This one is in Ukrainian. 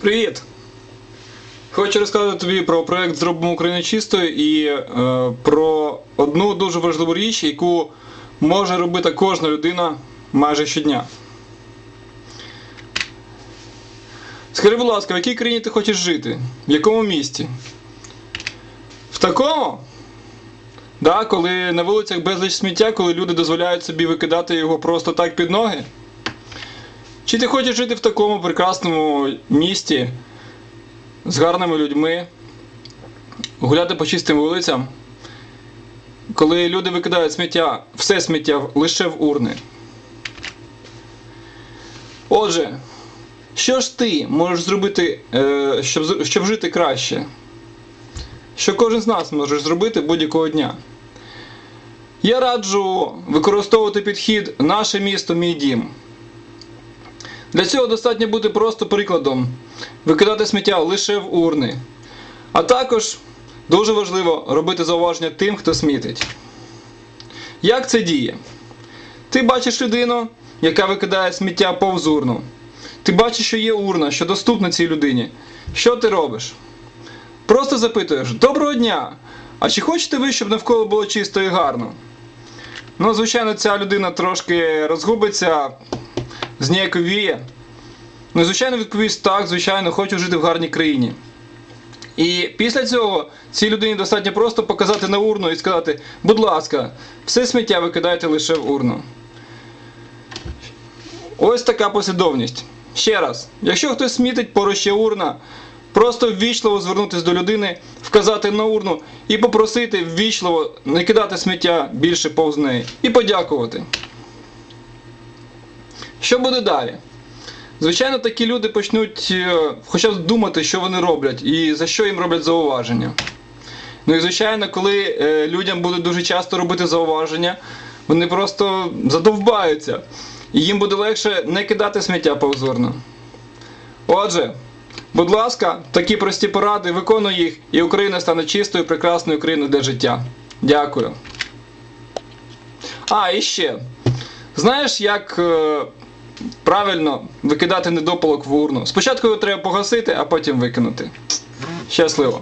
Привіт! Хочу розказати тобі про проект Зробимо Україну чистою і е, про одну дуже важливу річ, яку може робити кожна людина майже щодня. Скажи, будь ласка, в якій країні ти хочеш жити? В якому місті? В такому? Да, коли на вулицях безліч сміття, коли люди дозволяють собі викидати його просто так під ноги? Чи ти хочеш жити в такому прекрасному місті з гарними людьми, гуляти по чистим вулицям, коли люди викидають сміття, все сміття лише в урни? Отже, що ж ти можеш зробити, е, щоб, щоб жити краще? Що кожен з нас може зробити будь-якого дня? Я раджу використовувати підхід наше місто, мій дім. Для цього достатньо бути просто прикладом, викидати сміття лише в урни. А також дуже важливо робити зауваження тим, хто смітить. Як це діє? Ти бачиш людину, яка викидає сміття повз урну. Ти бачиш, що є урна, що доступна цій людині. Що ти робиш? Просто запитуєш: Доброго дня! А чи хочете ви, щоб навколо було чисто і гарно? Ну, звичайно, ця людина трошки розгубиться, зніяковіє. Ну, звичайно, відповість так, звичайно, хочу жити в гарній країні. І після цього цій людині достатньо просто показати на урну і сказати, будь ласка, все сміття викидайте лише в урну. Ось така послідовність. Ще раз, якщо хтось смітить поруч є урна, просто ввічливо звернутися до людини, вказати на урну і попросити ввічливо не кидати сміття більше повз неї. І подякувати. Що буде далі? Звичайно, такі люди почнуть е, хоча б думати, що вони роблять і за що їм роблять зауваження. Ну і звичайно, коли е, людям будуть дуже часто робити зауваження, вони просто задовбаються. І їм буде легше не кидати сміття повзорно. Отже, будь ласка, такі прості поради, виконуй їх, і Україна стане чистою, прекрасною країною для життя. Дякую. А, і ще. Знаєш, як е, правильно викидати недопалок в урну? Спочатку його треба погасити, а потім викинути. Щасливо!